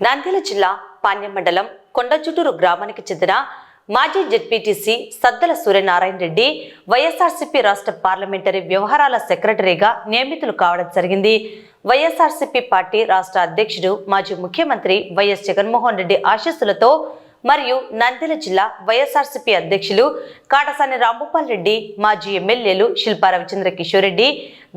నంద్యాల జిల్లా పాణ్యం మండలం కొండచుటూరు గ్రామానికి చెందిన మాజీ జెడ్పీటీసీ సద్దల సూర్యనారాయణ రెడ్డి వైఎస్ఆర్సీపీ రాష్ట్ర పార్లమెంటరీ వ్యవహారాల సెక్రటరీగా నియమితులు కావడం జరిగింది. వైఎస్ఆర్సీపీ పార్టీ రాష్ట్ర అధ్యక్షుడు మాజీ ముఖ్యమంత్రి వైఎస్ జగన్మోహన్ రెడ్డి ఆశీస్సులతో మరియు నంద్యాల జిల్లా వైఎస్ఆర్సీపీ అధ్యక్షులు కాటసాని రాంభూపాల్ రెడ్డి మాజీ ఎమ్మెల్యేలు శిల్పా రవిచంద్ర కిషోర్ రెడ్డి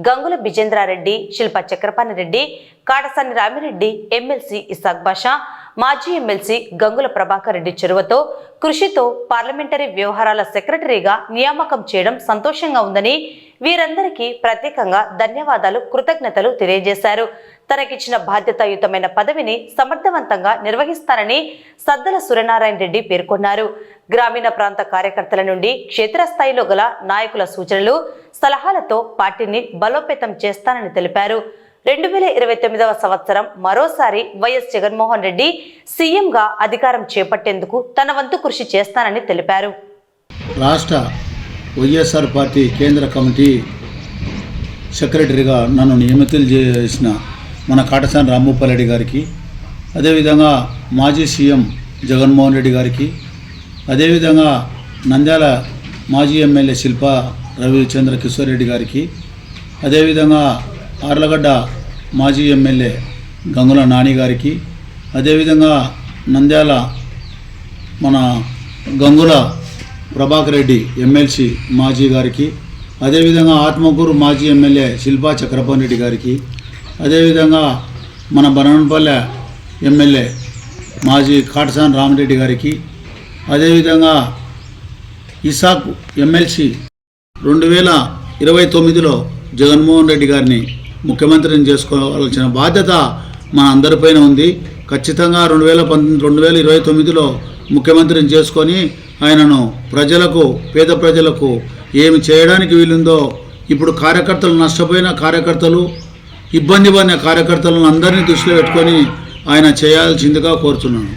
గంగుల బిజేంద్రారెడ్డి శిల్పా చక్రపాణి రెడ్డి కాటసాని రామిరెడ్డి ఎమ్మెల్సీ ఇసాక్ బాషా మాజీ ఎమ్మెల్సీ గంగుల ప్రభాకర్ రెడ్డి చొరవతో కృషితో పార్లమెంటరీ వ్యవహారాల సెక్రటరీగా నియామకం చేయడం సంతోషంగా ఉందని వీరందరికీ ప్రత్యేకంగా ధన్యవాదాలు కృతజ్ఞతలు తెలియజేశారు. తనకిచ్చిన బాధ్యతాయుతమైన పదవిని సమర్థవంతంగా నిర్వహిస్తారని సద్దల సూర్యనారాయణ రెడ్డి పేర్కొన్నారు. గ్రామీణ ప్రాంత కార్యకర్తల నుండి క్షేత్రస్థాయిలో గల నాయకుల సూచనలు సలహాలతో పార్టీని బలోపేతం చేస్తానని తెలిపారు. రెండు వేల ఇరవై తొమ్మిదవ సంవత్సరం మరోసారి వైఎస్ జగన్మోహన్ రెడ్డి సీఎంగా అధికారం చేపట్టేందుకు తన వంతు కృషి చేస్తానని తెలిపారు. రాష్ట్ర వైఎస్ఆర్ పార్టీ కేంద్ర కమిటీ సెక్రటరీగా నన్ను నియమితులు చేసిన మన కాటసాని రాంభూపాల్ రెడ్డి గారికి అదేవిధంగా మాజీ సీఎం జగన్మోహన్ రెడ్డి గారికి అదేవిధంగా నంద్యాల మాజీ ఎమ్మెల్యే శిల్పా రవిచంద్ర కిషోర్ రెడ్డి గారికి అదేవిధంగా ఆర్లగడ్డ మాజీ ఎమ్మెల్యే గంగుల నాని గారికి అదేవిధంగా నంద్యాల మన గంగుల ప్రభాకర్ రెడ్డి ఎమ్మెల్సీ మాజీ గారికి అదేవిధంగా ఆత్మకూరు మాజీ ఎమ్మెల్యే శిల్పా చక్రపాణి రెడ్డి గారికి అదేవిధంగా మన బనవనపల్లె ఎమ్మెల్యే మాజీ కాటసాన్ రామరెడ్డి గారికి అదేవిధంగా ఇసాక్ ఎమ్మెల్సీ రెండు వేల ఇరవై తొమ్మిదిలో జగన్మోహన్ రెడ్డి గారిని ముఖ్యమంత్రిని చేసుకోవాల్సిన బాధ్యత మన అందరిపైన ఉంది. ఖచ్చితంగా రెండు వేల పంతొమ్మిది రెండు వేల ఇరవై తొమ్మిదిలో ముఖ్యమంత్రిని చేసుకొని ఆయనను ప్రజలకు పేద ప్రజలకు ఏమి చేయడానికి వీలుందో ఇప్పుడు కార్యకర్తలు నష్టపోయిన కార్యకర్తలు ఇబ్బంది పడిన కార్యకర్తలను అందరినీ దృష్టిలో పెట్టుకొని ఆయన చేయాల్సిందిగా కోరుతున్నాను